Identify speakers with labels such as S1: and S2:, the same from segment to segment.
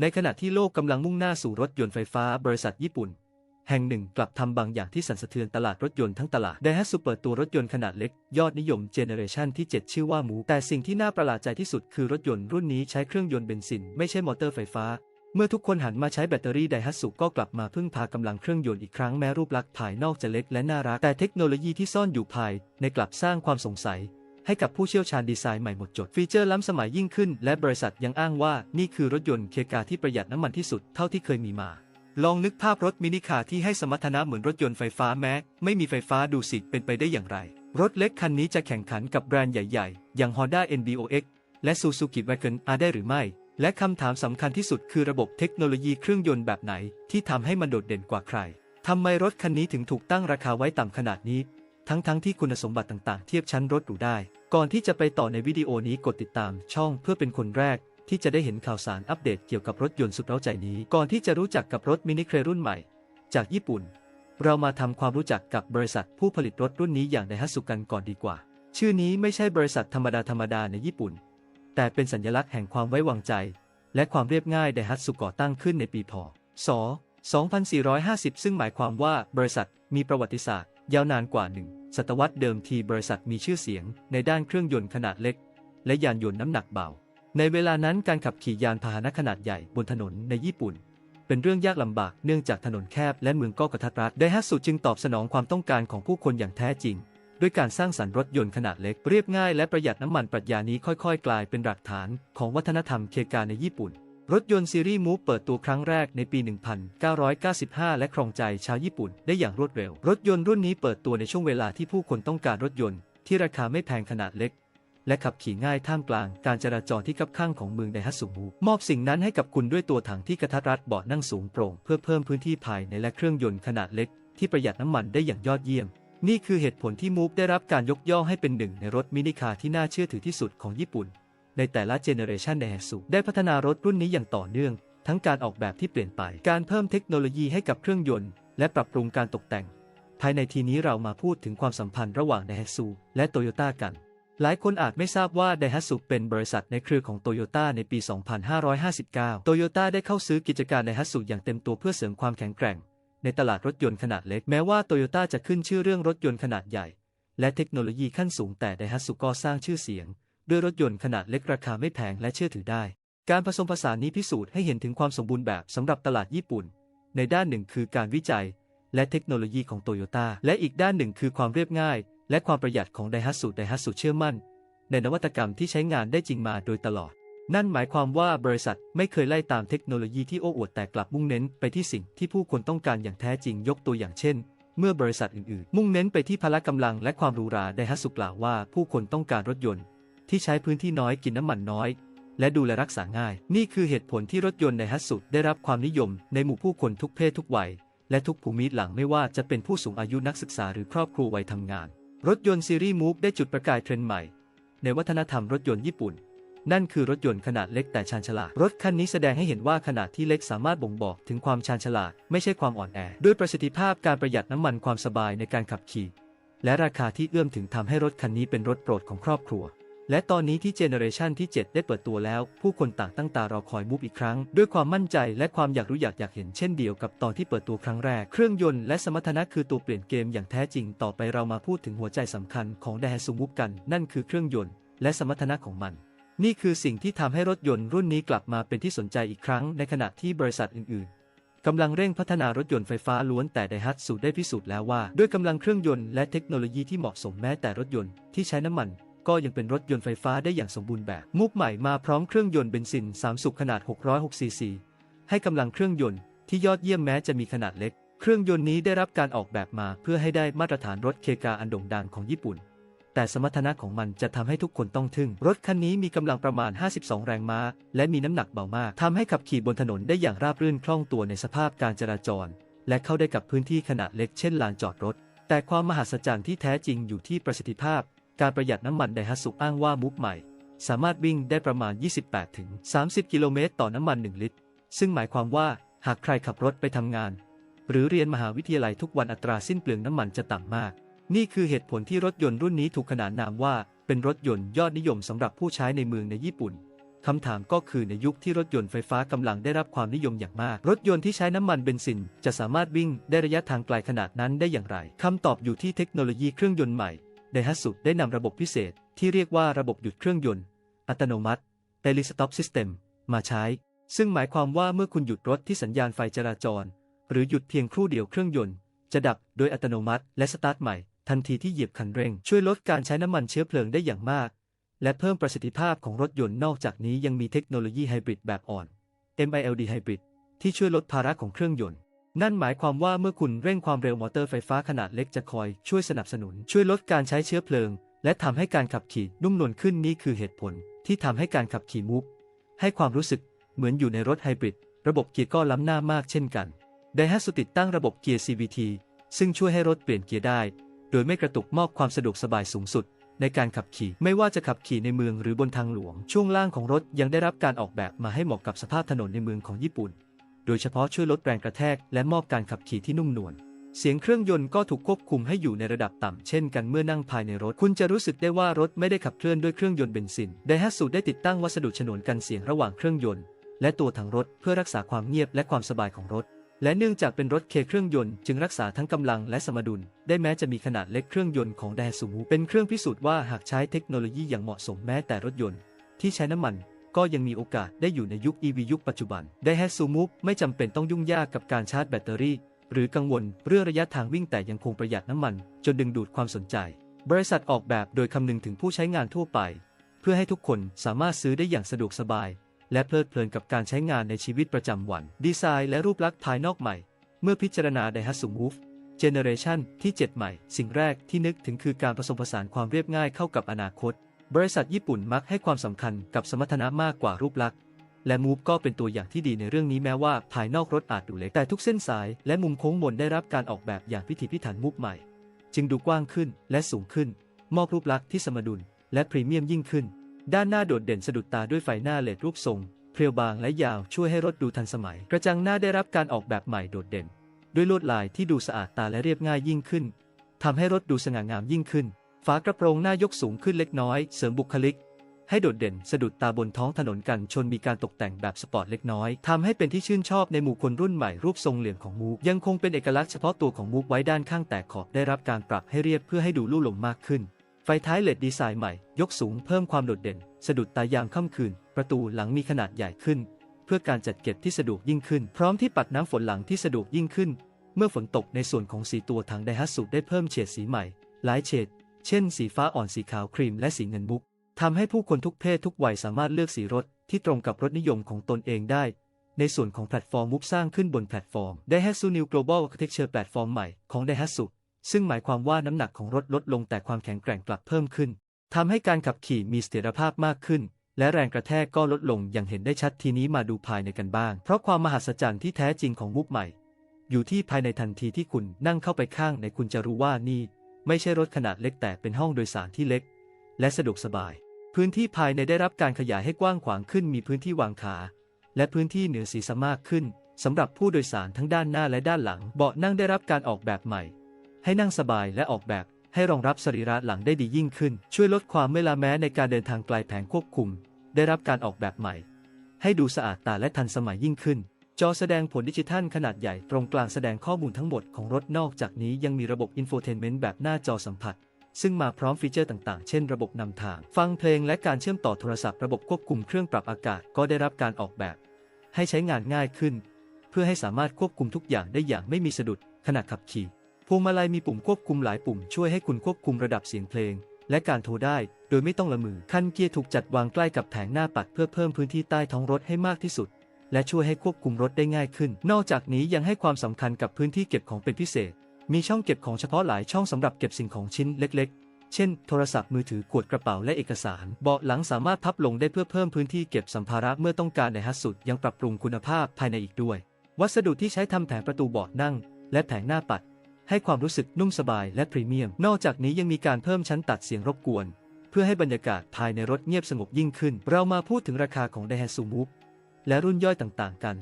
S1: ในขณะที่โลกกำลังมุ่งหน้าสู่รถยนต์ไฟฟ้าบริษัทญี่ปุ่น แห่งหนึ่งกลับทำบางอย่างที่สั่นสะเทือนตลาดรถยนต์ทั้งตลาดไดฮัตสุเปิดตัวรถยนต์ขนาดเล็ก ยอดนิยมเจเนเรชันที่ 7 ชื่อว่ามู แต่สิ่งที่น่าประหลาดใจที่สุดคือรถยนต์รุ่นนี้ใช้เครื่องยนต์เบนซิน ไม่ใช่มอเตอร์ไฟฟ้า เมื่อทุกคนหันมาใช้แบตเตอรี่ไดฮัตสุก็กลับมาพึ่งพากำลังเครื่องยนต์อีกครั้งแม้รูปลักษณ์ภายนอกจะเล็กและน่ารักแต่เทคโนโลยีที่ซ่อนอยู่ภายในกลับสร้างความสงสัย ให้กับผู้เชี่ยวชาญดีไซน์ใหม่หมดจด ฟีเจอร์ล้ำสมัยยิ่งขึ้น และบริษัทยังอ้างว่านี่คือรถยนต์เคกาที่ประหยัดน้ำมันที่สุดเท่าที่เคยมีมา ลองนึกภาพรถมินิคาร์ที่ให้สมรรถนะเหมือนรถยนต์ไฟฟ้าแม้ ไม่มีไฟฟ้าดูสิเป็นไปได้อย่างไร รถเล็กคันนี้จะแข่งขันกับแบรนด์ใหญ่ๆ อย่าง Honda NBOX และ Suzuki Wagon R ได้หรือไม่ และคำถามสำคัญที่สุดคือระบบเทคโนโลยีเครื่องยนต์แบบไหน ที่ทำให้มันโดดเด่นกว่าใครทำไมรถคันนี้ถึงถูกตั้งราคาไว้ต่ำขนาดนี้ ทั้งๆทที่คุณสมบัติต่างๆ เทียบชั้นรถหรูได้ ก่อนที่จะไปต่อในวิดีโอนี้กดติดตามช่องเพื่อเป็นคนแรก ที่จะได้เห็นข่าวสารอัปเดตเกี่ยวกับรถยนต์สุดเร้าใจนี้ ก่อนที่จะรู้จักกับรถมินิเครรุ่นใหม่ จากญี่ปุ่น เรามาทำความรู้จักกับบริษัทผู้ผลิตรถรุ่นนี้อย่างไดฮัตสุกันก่อนดีกว่า ชื่อนี้ไม่ใช่บริษัทธรรมดาธรรมดาในญี่ปุ่น แต่เป็นสัญลักษณ์แห่งความไว้วางใจ และความเรียบง่ายไดฮัตสุก่อตั้งขึ้นในปีพศ 2450 ซึ่งหมายความว่าบริษัทมีประวัติศาสตร์ ยาวนานกว่าหนึ่งศตวรรษเดิมทีบริษัทมีชื่อเสียงในด้านเครื่องยนต์ขนาดเล็ก และยานยนต์น้ำหนักเบา ในเวลานั้นการขับขี่ยานพาหนะขนาดใหญ่บนถนนในญี่ปุ่น เป็นเรื่องยากลำบากเนื่องจากถนนแคบและเมืองก็กระทัดรัดไดฮัตสุจึงตอบสนองความต้องการของผู้คนอย่างแท้จริง ด้วยการสร้างสรรค์รถยนต์ขนาดเล็กเรียบง่ายและประหยัดน้ำมันปรัชญานี้ค่อยๆ กลายเป็นหลักฐานของวัฒนธรรมเคกาในญี่ปุ่น รถยนต์ซีรีส์มูฟเปิดตัวครั้งแรกในปี 1995 และครองใจชาวญี่ปุ่นได้อย่างรวดเร็ว รถยนต์รุ่นนี้เปิดตัวในช่วงเวลาที่ผู้คนต้องการรถยนต์ที่ราคาไม่แพงขนาดเล็ก และขับขี่ง่ายท่ามกลางการจราจรที่คับข้างของเมืองไดฮัตสุมูมอบสิ่งนั้นให้กับคุณด้วยตัวถังที่กระทัดรัดเบาะนั่งสูงโปร่งเพื่อเพิ่มพื้นที่ภายในและเครื่องยนต์ขนาดเล็ก ที่ประหยัดน้ำมันได้อย่างยอดเยี่ยม นี่คือเหตุผลที่มูฟได้รับการยกย่องให้เป็นหนึ่งในรถมินิคาร์ที่น่าเชื่อถือที่สุดของญี่ปุ่น ในแต่ละเจเนอเรชันในแฮสุได้พัฒนารถรุ่นนี้อย่างต่อเนื่อง ทั้งการออกแบบที่เปลี่ยนไป การเพิ่มเทคโนโลยีให้กับเครื่องยนต์ และปรับปรุงการตกแต่ง ภายในทีนี้เรามาพูดถึงความสัมพันธ์ระหว่างไดฮัตสุและโตโยต้ากัน หลายคนอาจไม่ทราบว่าไดฮัตสุเป็นบริษัทในเครือของโตโยต้าในปี 2559 โตโยต้าได้เข้าซื้อกิจการไดฮัตสุอย่างเต็มตัวเพื่อเสริมความแข็งแกร่ง ในตลาดรถยนต์ขนาดเล็ก แม้ว่าโตโยต้าจะขึ้นชื่อเรื่องรถยนต์ขนาดใหญ่ และเทคโนโลยีขั้นสูงแต่ไดฮัตสุก็สร้างชื่อเสียง ด้วยรถยนต์ขนาดเล็กราคาไม่แพงและเชื่อถือได้ การผสมผสานนี้พิสูจน์ให้เห็นถึงความสมบูรณ์แบบสำหรับตลาดญี่ปุ่น ในด้านหนึ่งคือการวิจัย และเทคโนโลยีของโตโยต้าและอีกด้านหนึ่งคือความเรียบง่าย และความประหยัดของไดฮัตสุไดฮัตสุเชื่อมั่น ในนวัตกรรมที่ใช้งานได้จริงมาโดยตลอด นั่นหมายความว่าบริษัทไม่เคยไล่ตามเทคโนโลยีที่โอ้อวดแต่กลับมุ่งเน้นไปที่สิ่งที่ผู้คนต้องการอย่างแท้จริงยกตัวอย่างเช่นเมื่อบริษัทอื่นๆ มุ่งเน้นไปที่พละกำลังและความหรูหราไดฮัตสุกล่าวว่าผู้คนต้องการรถยนต์ ที่ใช้พื้นที่น้อยกินน้ำมันน้อย และดูแลรักษาง่าย นี่คือเหตุผลที่รถยนต์ในฮัตสุได้รับความนิยมในหมู่ผู้คนทุกเพศทุกวัย และทุกภูมิหลังไม่ว่าจะเป็นผู้สูงอายุนักศึกษาหรือครอบครัววัยทำงาน รถยนต์ซีรีส์มูฟได้จุดประกายเทรนด์ใหม่ ในวัฒนธรรมรถยนต์ญี่ปุ่น นั่นคือรถยนต์ขนาดเล็กแต่ชาญฉลาด รถคันนี้แสดงให้เห็นว่าขนาดที่เล็กสามารถบ่งบอกถึงความชาญฉลาดไม่ใช่ความอ่อนแอ ด้วยประสิทธิภาพการประหยัดน้ำมันความสบายในการขับขี่และราคาที่เอื้อมถึงทำให้รถคันนี้เป็นรถโปรดของครอบครัว และตอนนี้ที่เจเนอเรชันที่ 7 ได้เปิดตัวแล้ว ผู้คนต่างตั้งตารอคอยมูฟอีกครั้ง ด้วยความมั่นใจและความอยากรู้อยากอยากเห็นเช่นเดียวกับตอนที่เปิดตัวครั้งแรก เครื่องยนต์และสมรรถนะคือตัวเปลี่ยนเกมอย่างแท้จริงต่อไปเรามาพูดถึงหัวใจสำคัญของไดฮัตสุมูฟกัน นั่นคือเครื่องยนต์และสมรรถนะของมัน นี่คือสิ่งที่ทำให้รถยนต์รุ่นนี้กลับมาเป็นที่สนใจอีกครั้งในขณะที่บริษัทอื่นๆกำลังเร่งพัฒนารถยนต์ไฟฟ้าล้วนแต่ไดฮัตสุได้พิสูจน์แล้วว่า ด้วยกำลังเครื่องยนต์และเทคโนโลยีที่เหมาะสมแม้แต่รถยนต์ที่ใช้น้ำมัน ก็ยังเป็นรถยนต์ไฟฟ้าได้อย่างสมบูรณ์แบบ มุกใหม่มาพร้อมเครื่องยนต์เบนซิน 3 สูบขนาด 606 ซีซี ให้กำลังเครื่องยนต์ที่ยอดเยี่ยมแม้จะมีขนาดเล็ก เครื่องยนต์นี้ได้รับการออกแบบมาเพื่อให้ได้มาตรฐานรถเคกาอันโด่งดังของญี่ปุ่น แต่สมรรถนะของมันจะทำให้ทุกคนต้องทึ่ง รถคันนี้มีกำลังประมาณ 52 แรงม้า และมีน้ำหนักเบามากทำให้ขับขี่บนถนนได้อย่างราบรื่นคล่องตัวในสภาพการจราจร และเข้าได้กับพื้นที่ขนาดเล็กเช่นลานจอดรถ แต่ความมหัศจรรย์ที่แท้จริงอยู่ที่ประสิทธิภาพ การประหยัดน้ำมันไดฮัตสุอ้างว่ามุกใหม่ สามารถวิ่งได้ประมาณ 28-30กิโลเมตรต่อน้ำมัน 1 ลิตร ซึ่งหมายความว่าหากใครขับรถไปทำงาน หรือเรียนมหาวิทยาลัยทุกวันอัตราสิ้นเปลืองน้ำมันจะต่ำมาก นี่คือเหตุผลที่รถยนต์รุ่นนี้ถูกขนานนามว่าเป็นรถยนต์ยอดนิยมสำหรับผู้ใช้ในเมืองในญี่ปุ่นคำถามก็คือในยุคที่รถยนต์ไฟฟ้ากำลังได้รับความนิยมอย่างมาก รถยนต์ที่ใช้น้ำมันเบนซินจะสามารถวิ่งได้ระยะทางไกลขนาดนั้นได้อย่างไรคำตอบอยู่ที่เทคโนโลยีเครื่องยนต์ใหม่ ไดฮัตสุได้นำระบบพิเศษที่เรียกว่าระบบหยุดเครื่องยนต์ อัตโนมัติ Daily Stop System มาใช้ ซึ่งหมายความว่าเมื่อคุณหยุดรถที่สัญญาณไฟจราจร หรือหยุดเพียงครู่เดียวเครื่องยนต์ จะดับโดยอัตโนมัติ และสตาร์ทใหม่ ทันทีที่เหยียบคันเร่ง ช่วยลดการใช้น้ำมันเชื้อเพลิงได้อย่างมาก และเพิ่มประสิทธิภาพของรถยนต์นอกจากนี้ยังมีเทคโนโลยีไฮบริดแบบอ่อน MILD Hybrid ที่ช่วยลดภาระของเครื่องยนต์ นั่นหมายความว่าเมื่อคุณเร่งความเร็วมอเตอร์ไฟฟ้าขนาดเล็กจะคอยช่วยสนับสนุน ช่วยลดการใช้เชื้อเพลิง และทำให้การขับขี่นุ่มนวลขึ้นนี่คือเหตุผล ที่ทำให้การขับขี่มูฟให้ความรู้สึกเหมือนอยู่ในรถไฮบริดระบบเกียร์ก็ล้ำหน้ามากเช่นกันไดฮัสุติดตั้งระบบเกียร์ CVT ซึ่งช่วยให้รถเปลี่ยนเกียร์ได้ โดยไม่กระตุกมอบความสะดวกสบายสูงสุด ในการขับขี่ไม่ว่าจะขับขี่ในเมืองหรือบนทางหลวง ช่วงล่างของรถยังได้รับการออกแบบมาให้เหมาะกับสภาพถนนในเมืองของญี่ปุ่น โดยเฉพาะช่วยลดแรงกระแทกและมอบการขับขี่ที่นุ่มนวลเสียงเครื่องยนต์ก็ถูกควบคุมให้อยู่ในระดับต่ำเช่นกันเมื่อนั่งภายในรถ คุณจะรู้สึกได้ว่ารถไม่ได้ขับเคลื่อนด้วยเครื่องยนต์เบนซินไดฮัตสุได้ติดตั้งวัสดุฉนวนกันเสียงระหว่างเครื่องยนต์ และตัวถังรถเพื่อรักษาความเงียบและความสบายของรถ และเนื่องจากเป็นรถเคเครื่องยนต์จึงรักษาทั้งกำลังและสมดุล ได้แม้จะมีขนาดเล็กเครื่องยนต์ของไดฮัตสุเป็นเครื่องพิสูจน์ว่าหากใช้เทคโนโลยีอย่างเหมาะสมแม้แต่รถยนต์ ที่ใช้น้ำมัน ก็ยังมีโอกาสได้อยู่ในยุค EV ยุคปัจจุบัน ไดฮัตสุมูฟไม่จำเป็นต้องยุ่งยากกับการชาร์จแบตเตอรี่ หรือกังวลเรื่องระยะทางวิ่งแต่ยังคงประหยัดน้ำมัน จนดึงดูดความสนใจ บริษัทออกแบบโดยคำนึงถึงผู้ใช้งานทั่วไป เพื่อให้ทุกคนสามารถซื้อได้อย่างสะดวกสบาย และเพลิดเพลินกับการใช้งานในชีวิตประจำวัน ดีไซน์และรูปลักษณ์ภายนอกใหม่ เมื่อพิจารณา Daihatsu Move Generation ที่ 7 ใหม่ สิ่งแรกที่นึกถึงคือการผสมผสานความเรียบง่ายเข้ากับอนาคต บริษัทญี่ปุ่นมักให้ความสำคัญกับสมรรถนะมากกว่ารูปลักษณ์ และมูฟก็เป็นตัวอย่างที่ดีในเรื่องนี้แม้ว่าภายนอกรถอาจดูเล็ก แต่ทุกเส้นสายและมุมโค้งมนได้รับการออกแบบอย่างพิถีพิถันมูฟใหม่ จึงดูกว้างขึ้นและสูงขึ้น มอบรูปลักษณ์ที่สมดุล และพรีเมียมยิ่งขึ้น ด้านหน้าโดดเด่นสะดุดตาด้วยไฟหน้าเลดรูปทรงเพรียวบางและยาวช่วยให้รถดูทันสมัย กระจังหน้าได้รับการออกแบบใหม่โดดเด่น ด้วยลวดลายที่ดูสะอาดตาและเรียบง่ายยิ่งขึ้นทำให้รถดูสง่างามยิ่งขึ้น ฝากระโปรงหน้ายกสูงขึ้นเล็กน้อย เสริมบุคลิก ให้โดดเด่นสะดุดตาบนท้องถนนกันชนมีการตกแต่งแบบสปอร์ตเล็กน้อยทำให้เป็นที่ชื่นชอบในหมู่คนรุ่นใหม่รูปทรงเหลี่ยมของมูฟยังคงเป็นเอกลักษณ์เฉพาะตัวของมูฟไว้ด้านข้างแตกขอบได้รับการปรับให้เรียบเพื่อให้ดูลู่ลมมากขึ้น ไฟท้ายเลดดีไซน์ใหม่ ยกสูงเพิ่มความโดดเด่น สะดุดตายามค่ำคืน ประตูหลังมีขนาดใหญ่ขึ้น เพื่อการจัดเก็บที่สะดวกยิ่งขึ้น พร้อมที่ปัดน้ำฝนหลังที่สะดวกยิ่งขึ้น เมื่อฝนตกในส่วนของสีตัวถังไดฮัตสุได้เพิ่มเฉดสีใหม่หลายเฉด เช่น สีฟ้าอ่อนสีขาวครีมและสีเงินมุกทำให้ผู้คนทุกเพศทุกวัยสามารถเลือกสีรถที่ตรงกับรถนิยมของตนเองได้ ในส่วนของแพลตฟอร์มมุกสร้างขึ้นบนแพลตฟอร์ม Daihatsu New Global Architecture แพลตฟอร์มใหม่ของ Daihatsu ซึ่งหมายความว่าน้ำหนักของรถลดลงแต่ความแข็งแกร่งกลับเพิ่มขึ้นทำให้การขับขี่มีเสถียรภาพมากขึ้น และแรงกระแทกก็ลดลงอย่างเห็นได้ชัดทีนี้มาดูภายในกันบ้าง เพราะความมหัศจรรย์ที่แท้จริงของมุกใหม่ อยู่ที่ภายในทันทีที่คุณนั่งเข้าไปข้างในคุณจะรู้ว่านี่ ไม่ใช่รถขนาดเล็กแต่เป็นห้องโดยสารที่เล็ก และสะดวกสบาย พื้นที่ภายในได้รับการขยายให้กว้างขวางขึ้นมีพื้นที่วางขา และพื้นที่เหนือศีรษะมากขึ้นสำหรับผู้โดยสารทั้งด้านหน้าและด้านหลัง เบาะนั่งได้รับการออกแบบใหม่ ให้นั่งสบายและออกแบบให้รองรับสรีระหลังได้ดียิ่งขึ้น ช่วยลดความเมื่อยล้าแม้ในการเดินทางไกลแผงควบคุม ได้รับการออกแบบใหม่ ให้ดูสะอาดตาและทันสมัยยิ่งขึ้น จอแสดงผลดิจิทัลขนาดใหญ่ตรงกลางแสดงข้อมูลทั้งหมดของรถนอกจากนี้ยังมีระบบอินโฟเทนเมนต์แบบหน้าจอสัมผัส ซึ่งมาพร้อมฟีเจอร์ต่างๆ เช่นระบบนำทาง ฟังเพลงและการเชื่อมต่อโทรศัพท์ระบบควบคุมเครื่องปรับอากาศก็ได้รับการออกแบบ ให้ใช้งานง่ายขึ้น เพื่อให้สามารถควบคุมทุกอย่างได้อย่างไม่มีสะดุดขณะขับขี่พวงมาลัยมีปุ่มควบคุมหลายปุ่มช่วยให้คุณควบคุมระดับเสียงเพลง และการโทรได้ โดยไม่ต้องละมือคันเกียร์ถูกจัดวางใกล้กับแผงหน้าปัดเพื่อเพิ่มพื้นที่ใต้ท้องรถให้มากที่สุด และช่วยให้ควบคุมรถได้ง่ายขึ้น นอกจากนี้ยังให้ความสำคัญกับพื้นที่เก็บของเป็นพิเศษ มีช่องเก็บของเฉพาะหลายช่องสำหรับเก็บสิ่งของชิ้นเล็ก ๆ เช่น โทรศัพท์มือถือขวดกระเป๋าและเอกสาร เบาะหลังสามารถพับลงได้เพื่อเพิ่มพื้นที่เก็บสัมภาระเมื่อต้องการในฮัสสุดยังปรับปรุงคุณภาพภายในอีกด้วย วัสดุที่ใช้ทำแผงประตูเบาะนั่ง และแผงหน้าปัด ให้ความรู้สึกนุ่มสบายและพรีเมียม นอกจากนี้ยังมีการเพิ่มชั้นตัดเสียงรบกวน เพื่อให้บรรยากาศภายในรถเงียบสงบยิ่งขึ้น เรามาพูดถึงราคาของ Daihatsu Move และรุ่นย่อยต่างๆ กัน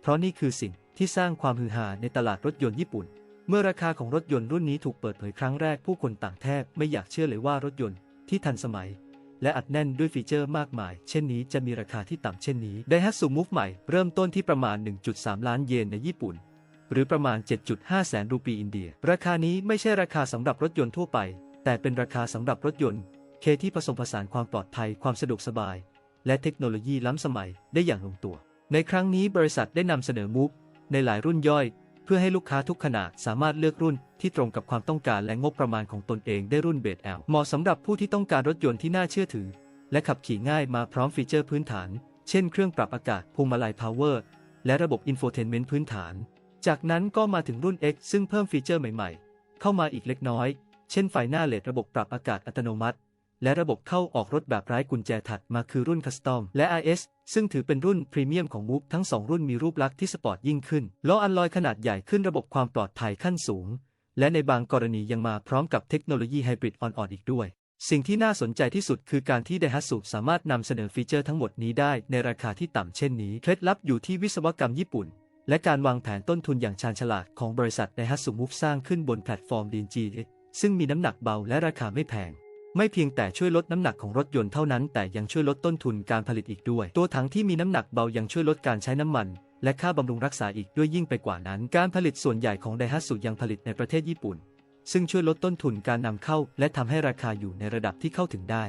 S1: เพราะนี่คือสิ่งที่สร้างความฮือฮาในตลาดรถยนต์ญี่ปุ่น เมื่อราคาของรถยนต์รุ่นนี้ถูกเปิดเผยครั้งแรกผู้คนต่างแทบไม่อยากเชื่อเลยว่ารถยนต์ที่ทันสมัย และอัดแน่นด้วยฟีเจอร์มากมาย เช่นนี้จะมีราคาที่ต่ำเช่นนี้ Daihatsu Move ใหม่เริ่มต้นที่ประมาณ 1.3 ล้านเยนในญี่ปุ่น หรือประมาณ 7.5 แสนรูปีอินเดีย ราคานี้ไม่ใช่ราคาสำหรับรถยนต์ทั่วไป แต่เป็นราคาสำหรับรถยนต์เคที่ผสมผสานความปลอดภัยความสะดวกสบาย และเทคโนโลยีล้ำสมัยได้อย่างลงตัว ในครั้งนี้บริษัทได้นำเสนอ Move ในหลายรุ่นย่อย เพื่อให้ลูกค้าทุกขนาดสามารถเลือกรุ่นที่ตรงกับความต้องการและงบประมาณของตนเองได้รุ่นเบส L เหมาะสำหรับผู้ที่ต้องการรถยนต์ที่น่าเชื่อถือ และขับขี่ง่ายมาพร้อมฟีเจอร์พื้นฐาน เช่นเครื่องปรับอากาศพวงมาลัยพาวเวอร์และระบบอินโฟเทนเมนต์พื้นฐาน จากนั้นก็มาถึงรุ่น X ซึ่งเพิ่มฟีเจอร์ใหม่ๆ เข้ามาอีกเล็กน้อย เช่นไฟหน้าเลดระบบปรับอากาศอัตโนมัติ และระบบเข้าออกรถแบบไร้กุญแจถัดมาคือรุ่นคัสตอมและ RS ซึ่งถือเป็นรุ่นพรีเมียมของมูฟทั้ง 2 รุ่นมีรูปลักษณ์ที่สปอร์ตยิ่งขึ้นล้ออัลลอยขนาดใหญ่ขึ้นระบบความปลอดภัยขั้นสูง และในบางกรณียังมาพร้อมกับเทคโนโลยีไฮบริดอ่อนๆอีกด้วย สิ่งที่น่าสนใจที่สุดคือการที่ Daihatsu สามารถนำเสนอฟีเจอร์ทั้งหมดนี้ได้ในราคาที่ต่ำเช่นนี้เคล็ดลับอยู่ที่วิศวกรรมญี่ปุ่นและการวางแผนต้นทุนอย่างชาญฉลาดของบริษัท Daihatsu Move สร้างขึ้นบนแพลตฟอร์ม DNG ซึ่งมีน้ำหนักเบาและราคาไม่แพง ไม่เพียงแต่ช่วยลดน้ำหนักของรถยนต์เท่านั้น แต่ยังช่วยลดต้นทุนการผลิตอีกด้วย ตัวถังที่มีน้ำหนักเบายังช่วยลดการใช้น้ำมัน และค่าบำรุงรักษาอีกด้วยยิ่งไปกว่านั้น การผลิตส่วนใหญ่ของ Daihatsu ยังผลิตในประเทศญี่ปุ่น ซึ่งช่วยลดต้นทุนการนำเข้า และทำให้ราคาอยู่ในระดับที่เข้าถึงได้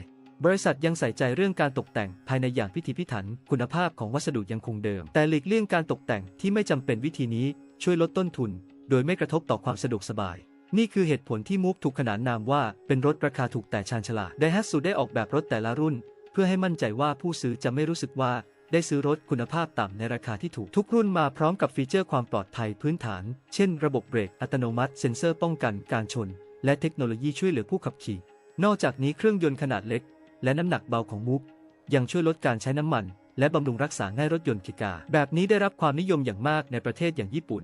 S1: บริษัทยังใส่ใจเรื่องการตกแต่งภายในอย่างพิถีพิถัน คุณภาพของวัสดุยังคงเดิม แต่หลีกเลี่ยงการตกแต่งที่ไม่จำเป็นวิธีนี้ ช่วยลดต้นทุน โดยไม่กระทบต่อความสะดวกสบาย นี่คือเหตุผลที่มูฟถูกขนานนามว่าเป็นรถราคาถูกแต่ชาญฉลาดไดฮัตสุได้ออกแบบรถแต่ละรุ่น เพื่อให้มั่นใจว่าผู้ซื้อจะไม่รู้สึกว่าได้ซื้อรถคุณภาพต่ำในราคาที่ถูกทุกรุ่นมาพร้อมกับฟีเจอร์ความปลอดภัยพื้นฐาน เช่น ระบบเบรกอัตโนมัติ เซ็นเซอร์ป้องกันการชน และเทคโนโลยีช่วยเหลือผู้ขับขี่ นอกจากนี้เครื่องยนต์ขนาดเล็ก และน้ำหนักเบาของมูฟยังช่วยลดการใช้น้ำมัน และบำรุงรักษาง่ายรถยนต์กิกา แบบนี้ได้รับความนิยมอย่างมากในประเทศอย่างญี่ปุ่น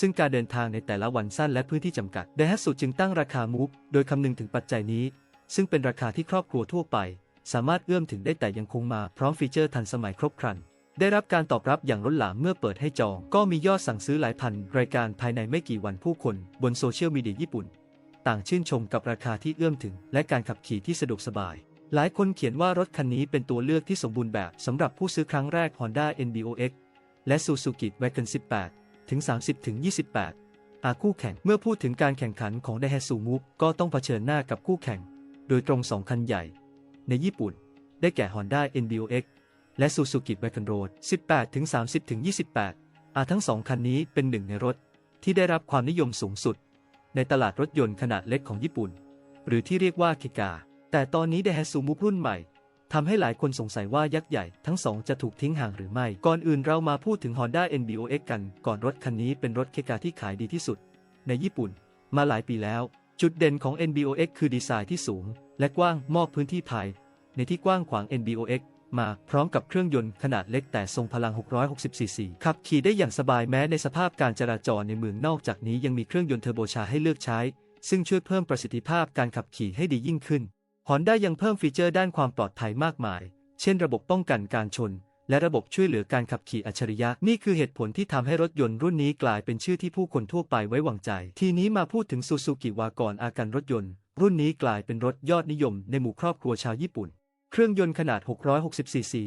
S1: ซึ่งการเดินทางในแต่ละวันสั้นและพื้นที่จำกัดไดฮัตสุจึงตั้งราคามูฟโดยคำนึงถึงปัจจัยนี้ ซึ่งเป็นราคาที่ครอบครัวทั่วไป สามารถเอื้อมถึงได้แต่ยังคงมาพร้อมฟีเจอร์ทันสมัยครบครัน ได้รับการตอบรับอย่างล้นหลามเมื่อเปิดให้จอง ก็มียอดสั่งซื้อหลายพัน รายการภายในไม่กี่วันผู้คน บนโซเชียลมีเดียญี่ปุ่น ต่างชื่นชมกับราคาที่เอื้อมถึง และการขับขี่ที่สะดวกสบายหลายคนเขียนว่ารถคันนี้เป็นตัวเลือกที่สมบูรณ์แบบสำหรับผู้ซื้อครั้งแรก Honda NBOX และ Suzuki Wagon 18 ถึง 30 ถึง 28 อาคู่แข่ง เมื่อพูดถึงการแข่งขันของ Daihatsu Move ก็ต้องเผชิญหน้ากับคู่แข่ง โดยตรง 2 คันใหญ่ ในญี่ปุ่น ได้แก่ Honda NBOX และ Suzuki Wagon Road 18 ถึง 30 ถึง 28 อาทั้งสองคันนี้เป็นหนึ่งในรถที่ได้รับความนิยมสูงสุด ในตลาดรถยนต์ขนาดเล็กของญี่ปุ่น หรือที่เรียกว่าคิกา แต่ตอนนี้ Daihatsu Move รุ่นใหม่ ทำให้หลายคนสงสัยว่ายักษ์ใหญ่ทั้งสองจะถูกทิ้งห่างหรือไม่ ก่อนอื่นเรามาพูดถึง Honda NBOX กัน ก่อนรถคันนี้เป็นรถเคกาที่ขายดีที่สุด ในญี่ปุ่น มาหลายปีแล้ว จุดเด่นของ NBOX คือดีไซน์ที่สูง และกว้างมอบพื้นที่ภาย ในที่กว้างขวาง NBOX มาพร้อมกับเครื่องยนต์ขนาดเล็กแต่ทรงพลัง 660 ซีซีขับขี่ได้อย่างสบายแม้ในสภาพการจราจรในเมืองนอกจากนี้ยังมีเครื่องยนต์เทอร์โบชาร์ให้เลือกใช้ ซึ่งช่วยเพิ่มประสิทธิภาพการขับขี่ให้ดียิ่งขึ้น Honda ยังเพิ่มฟีเจอร์ด้านความปลอดภัยมากมาย เช่นระบบป้องกันการชน และระบบช่วยเหลือการขับขี่อัจฉริยะ นี่คือเหตุผลที่ทำให้รถยนต์รุ่นนี้กลายเป็นชื่อที่ผู้คนทั่วไปไว้วางใจ ทีนี้มาพูดถึง Suzuki Wagon อากันรถยนต์ รุ่นนี้กลายเป็นรถยอดนิยมในหมู่ครอบครัวชาวญี่ปุ่น เครื่องยนต์ขนาด 660 ซีซี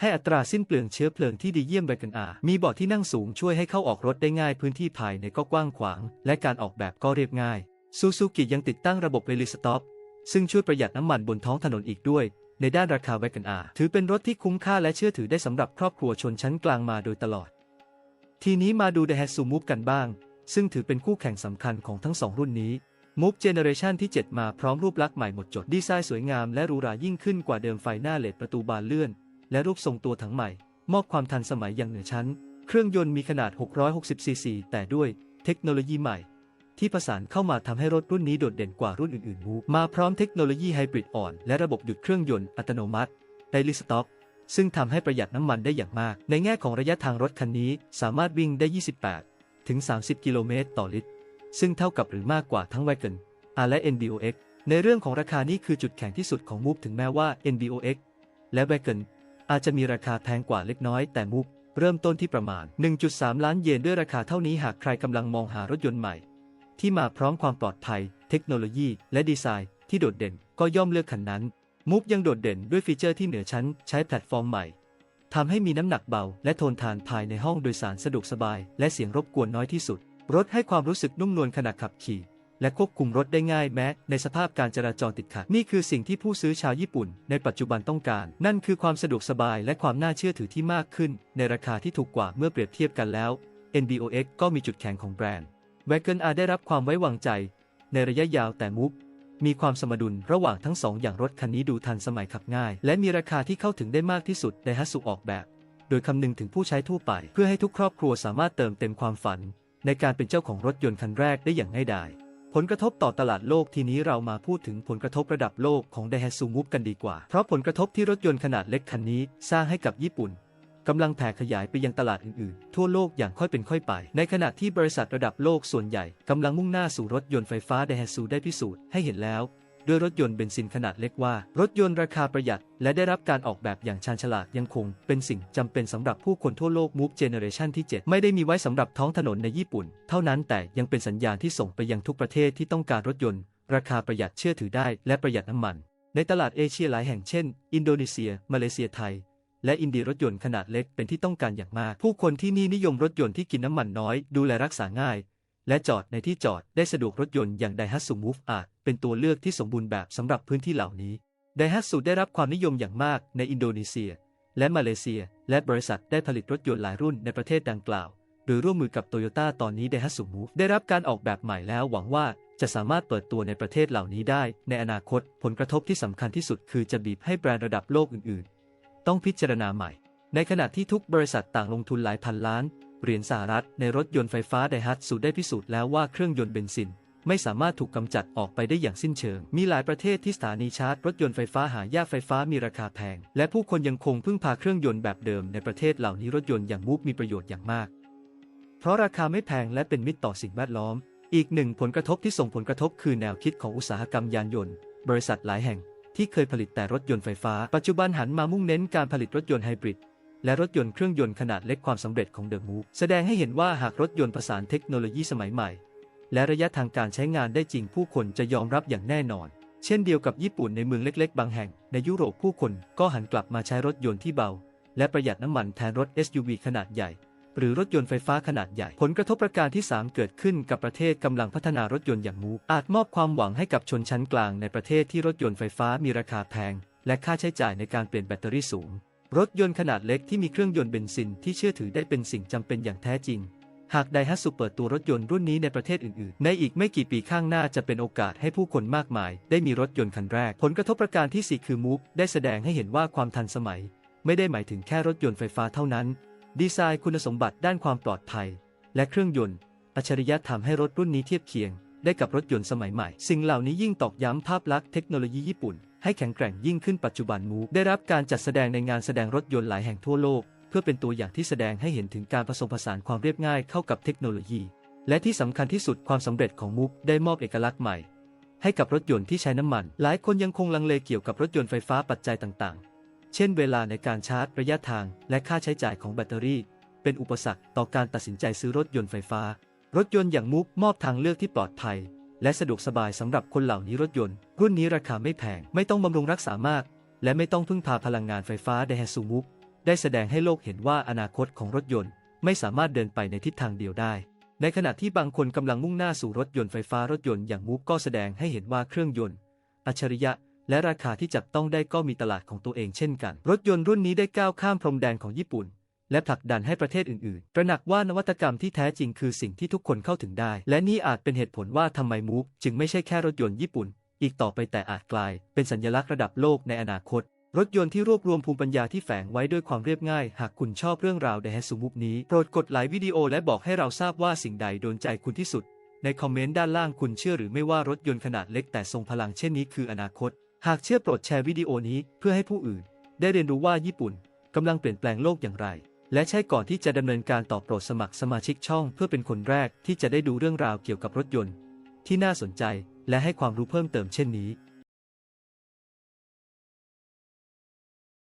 S1: ให้อัตราสิ้นเปลืองเชื้อเพลิงที่ดีเยี่ยมไปกันอา มีเบาะที่นั่งสูงช่วยให้เข้าออกรถได้ง่ายพื้นที่ภายในก็กว้างขวาง และการออกแบบก็เรียบง่าย ซูซูกิยังติดตั้งระบบเรลิสต็อป ซึ่งช่วยประหยัดน้ำมันบนท้องถนนอีกด้วย ในด้านราคาแวกันอาถือเป็นรถที่คุ้มค่าและเชื่อถือได้สำหรับครอบครัวชนชั้นกลางมาโดยตลอด ทีนี้มาดู Daihatsu m o v กันบ้าง ซึ่งถือเป็นคู่แข่งสำคัญของทั้งสองรุ่นนี้ Move Generation ที่ 7 มาพร้อมรูปลักษณ์ใหม่หมดจดดีไซน์สวยงามและหรูหรายิ่งขึ้นกว่าเดิมไฟหน้าเลดประตูบานเลื่อน และรูปทรงตัวถังใหม่ มอบความทันสมัยอย่างเหนือชั้น เครื่องยนต์มีขนาด 660ซีซีแต่ด้วยเทคโนโลยีใหม่ ที่ผสานเข้ามาทำให้รถรุ่นนี้โดดเด่นกว่ารุ่นอื่นๆ Move มาพร้อมเทคโนโลยีไฮบริดอ่อน และระบบหยุดเครื่องยนต์อัตโนมัติไดลิสต็อกซึ่งทำให้ประหยัดน้ำมันได้อย่างมาก ในแง่ของระยะทางรถคันนี้สามารถวิ่งได้ 28 ถึง 30 กิโลเมตรต่อลิตร ซึ่งเท่ากับหรือมากกว่าทั้ง Wagon R และ NBOX ในเรื่องของราคานี้คือจุดแข็งที่สุดของ Move ถึงแม้ว่า NBOX และ Wagon อาจจะมีราคาแพงกว่าเล็กน้อยแต่ Move เริ่มต้นที่ประมาณ 1.3 ล้านเยนด้วยราคาเท่านี้หากใครกำลังมองหารถยนต์ใหม่ ที่มาพร้อมความปลอดภัย เทคโนโลยี และดีไซน์ที่โดดเด่นก็ย่อมเลือกคันนั้นมูฟยังโดดเด่นด้วยฟีเจอร์ที่เหนือชั้นใช้แพลตฟอร์มใหม่ทำให้มีน้ำหนักเบา และโทนทานภายในห้องโดยสารสะดวกสบาย และเสียงรบกวนน้อยที่สุด รถให้ความรู้สึกนุ่มนวลขณะขับขี่ และควบคุมรถได้ง่ายแม้ ในสภาพการจราจรติดขัด นี่คือสิ่งที่ผู้ซื้อชาวญี่ปุ่น ในปัจจุบันต้องการ นั่นคือความสะดวกสบายและความน่าเชื่อถือที่มากขึ้น ในราคาที่ถูกกว่าเมื่อเปรียบเทียบกันแล้ว NBOX ก็มีจุดแข็งของแบรนด์ w a g o n R ได้รับความไว้วางใจ ในระยะยาวแต่มูฟมีความสมดุลระหว่างทั้งสองอย่างรถคันนี้ดูทันสมัยขับง่าย และมีราคาที่เข้าถึงได้มากที่สุดในฮัสุออกแบบ โดยคำนึงถึงผู้ใช้ทั่วไป เพื่อให้ทุกครอบครัวสามารถเติมเต็มความฝัน ในการเป็นเจ้าของรถยนต์คันแรกได้อย่างง่ายดายผลกระทบต่อตลาดโลกทีนี้เรามาพูดถึงผลกระทบระดับโลกของ Daihatsu Move กันดีกว่า เพราะผลกระทบที่รถยนต์ขนาดเล็กคันนี้สร้างให้กับญี่ปุ่น กำลังแผ่ขยายไปยังตลาดอื่นๆ ทั่วโลกอย่างค่อยเป็นค่อยไป ในขณะที่บริษัทระดับโลกส่วนใหญ่กำลังมุ่งหน้าสู่รถยนต์ไฟฟ้า Daihatsu ได้พิสูจน์ให้เห็นแล้ว ด้วยรถยนต์เบนซินขนาดเล็กว่า รถยนต์ราคาประหยัด และได้รับการออกแบบอย่างชาญฉลาดยังคง เป็นสิ่งจำเป็นสำหรับผู้คนทั่วโลก Move Generation ที่ 7 ไม่ได้มีไว้สำหรับท้องถนนในญี่ปุ่น เท่านั้นแต่ยังเป็นสัญญาณที่ส่งไปยังทุกประเทศที่ต้องการรถยนต์ ราคาประหยัดเชื่อถือได้ และประหยัดน้ำมัน ในตลาดเอเชียหลายแห่งเช่น อินโดนีเซีย มาเลเซียไทย และอินดีรถยนต์ขนาดเล็กเป็นที่ต้องการอย่างมาก ผู้คนที่นี่นิยมรถยนต์ที่กินน้ำมันน้อย ดูแลรักษาง่าย และจอดในที่จอดได้สะดวกรถยนต์อย่าง Daihatsu Move อาจเป็นตัวเลือกที่สมบูรณ์แบบสำหรับพื้นที่เหล่านี้ Daihatsu ได้รับความนิยมอย่างมากในอินโดนีเซีย และมาเลเซีย และบริษัทได้ผลิตรถยนต์หลายรุ่นในประเทศดังกล่าวโดยร่วมมือกับโตโยต้าตอนนี้ Daihatsu Move ได้รับการออกแบบใหม่แล้วหวังว่าจะสามารถเปิดตัวในประเทศเหล่านี้ได้ ในอนาคตผลกระทบที่สำคัญที่สุดคือจะบีบให้แบรนด์ระดับโลกอื่นๆ ต้องพิจารณาใหม่ ในขณะที่ทุกบริษัทต่างลงทุนหลายพันล้าน เหรียญสหรัฐในรถยนต์ไฟฟ้าไดฮัตสูได้พิสูจน์แล้วว่าเครื่องยนต์เบนซิน ไม่สามารถถูกกำจัดออกไปได้อย่างสิ้นเชิง มีหลายประเทศที่สถานีชาร์จรถยนต์ไฟฟ้าหายากไฟฟ้ามีราคาแพง และผู้คนยังคงพึ่งพาเครื่องยนต์แบบเดิมในประเทศเหล่านี้รถยนต์อย่างมูฟมีประโยชน์อย่างมาก เพราะราคาไม่แพงและเป็นมิตรต่อสิ่งแวดล้อม อีกหนึ่งผลกระทบที่ส่งผลกระทบคือแนวคิดของอุตสาหกรรมยานยนต์ บริษัทหลายแห่ง ที่เคยผลิตแต่รถยนต์ไฟฟ้า ปัจจุบันหันมามุ่งเน้นการผลิตรถยนต์ไฮบริดและรถยนต์เครื่องยนต์ขนาดเล็กความสำเร็จของเดอะมูฟแสดงให้เห็นว่าหากรถยนต์ผสานเทคโนโลยีสมัยใหม่ และระยะทางการใช้งานได้จริงผู้คนจะยอมรับอย่างแน่นอน เช่นเดียวกับญี่ปุ่นในเมืองเล็ก ๆ บางแห่ง ในยุโรปผู้คนก็หันกลับมาใช้รถยนต์ที่เบา และประหยัดน้ำมันแทนรถ SUV ขนาดใหญ่ หรือรถยนต์ไฟฟ้าขนาดใหญ่ ผลกระทบประการที่ 3 เกิดขึ้นกับประเทศกำลังพัฒนารถยนต์อย่างมูฟอาจมอบความหวังให้กับชนชั้นกลางในประเทศที่รถยนต์ไฟฟ้ามีราคาแพง และค่าใช้จ่ายในการเปลี่ยนแบตเตอรี่สูง รถยนต์ขนาดเล็กที่มีเครื่องยนต์เบนซินที่เชื่อถือได้เป็นสิ่งจำเป็นอย่างแท้จริงหากไดฮัตสุเปิดตัวรถยนต์รุ่นนี้ในประเทศอื่นๆ ในอีกไม่กี่ปีข้างหน้าจะเป็นโอกาสให้ผู้คนมากมาย ได้มีรถยนต์คันแรก ผลกระทบประการที่ 4 คือมูฟได้แสดงให้เห็นว่าความทันสมัย ไม่ได้หมายถึงแค่รถยนต์ไฟฟ้าเท่านั้น ดีไซน์คุณสมบัติด้านความปลอดภัย และเครื่องยนต์ อัจฉริยะทำให้รถรุ่นนี้เทียบเคียง ได้กับรถยนต์สมัยใหม่ สิ่งเหล่านี้ยิ่งตอกย้ำภาพลักษณ์เทคโนโลยีญี่ปุ่น ให้แข็งแกร่งยิ่งขึ้นปัจจุบันมูฟได้รับการจัดแสดงในงานแสดงรถยนต์หลายแห่งทั่วโลก เพื่อเป็นตัวอย่างที่แสดงให้เห็นถึงการผสมผสานความเรียบง่ายเข้ากับเทคโนโลยี และที่สำคัญที่สุดความสำเร็จของมูฟได้มอบเอกลักษณ์ใหม่ ให้กับรถยนต์ที่ใช้น้ำมัน หลายคนยังคงลังเลเกี่ยวกับรถยนต์ไฟฟ้าปัจจัยต่าง เช่นเวลาในการชาร์จระยะทางและค่าใช้จ่ายของแบตเตอรี่ เป็นอุปสรรคต่อการตัดสินใจซื้อรถยนต์ไฟฟ้า รถยนต์อย่างมูฟมอบทางเลือกที่ปลอดภัย และสะดวกสบายสำหรับคนเหล่านี้รถยนต์ รุ่นนี้ราคาไม่แพงไม่ต้องบำรุงรักษามาก และไม่ต้องพึ่งพาพลังงานไฟฟ้า d a i h a t s u Move ได้แสดงให้โลกเห็นว่าอนาคตของรถยนต์ ไม่สามารถเดินไปในทิศทางเดียวได้ ในขณะที่บางคนกำลังมุ่งหน้าสู่รถยนต์ไฟฟ้ารถยนต์อย่างมูฟก็แสดงให้เห็นว่าเครื่องยนต์ อัจฉริยะ และราคาที่จับต้องได้ก็มีตลาดของตัวเองเช่นกัน รถยนต์รุ่นนี้ได้ก้าวข้ามพรมแดนของญี่ปุ่น และผลักดันให้ประเทศอื่นๆ ตระหนักว่านวัตกรรมที่แท้จริงคือสิ่งที่ทุกคนเข้าถึงได้ และนี่อาจเป็นเหตุผลว่าทำไมมูฟจึงไม่ใช่แค่รถยนต์ญี่ปุ่น อีกต่อไปแต่อาจกลาย เป็นสัญลักษณ์ระดับโลกในอนาคต รถยนต์ที่รวบรวมภูมิปัญญาที่แฝงไว้ด้วยความเรียบง่าย หากคุณชอบเรื่องราว The h a s u m o v นี้ โปรดกดไลค์วิดีโอและบอกให้เราทราบว่าสิ่งใดโดนใจคุณที่สุด ในคอมเมนต์ด้านล่างคุณเชื่อหรือไม่ว่ารถยนต์ขนาดเล็กแต่ทรงพลังเช่นนี้คืออนาคต หากเชื่อโปรดแชร์วิดีโอนี้เพื่อให้ผู้อื่น ได้เรียนรู้ว่าญี่ปุ่นกำลังเปลี่ยนแปลงโลกอย่างไร และใช่ก่อนที่จะดำเนินการต่อโปรดสมัครสมาชิกช่อง เพื่อเป็นคนแรกที่จะได้ดูเรื่องราวเกี่ยวกับรถยนต์ ที่น่าสนใจและให้ความรู้เพิ่มเติมเช่นนี้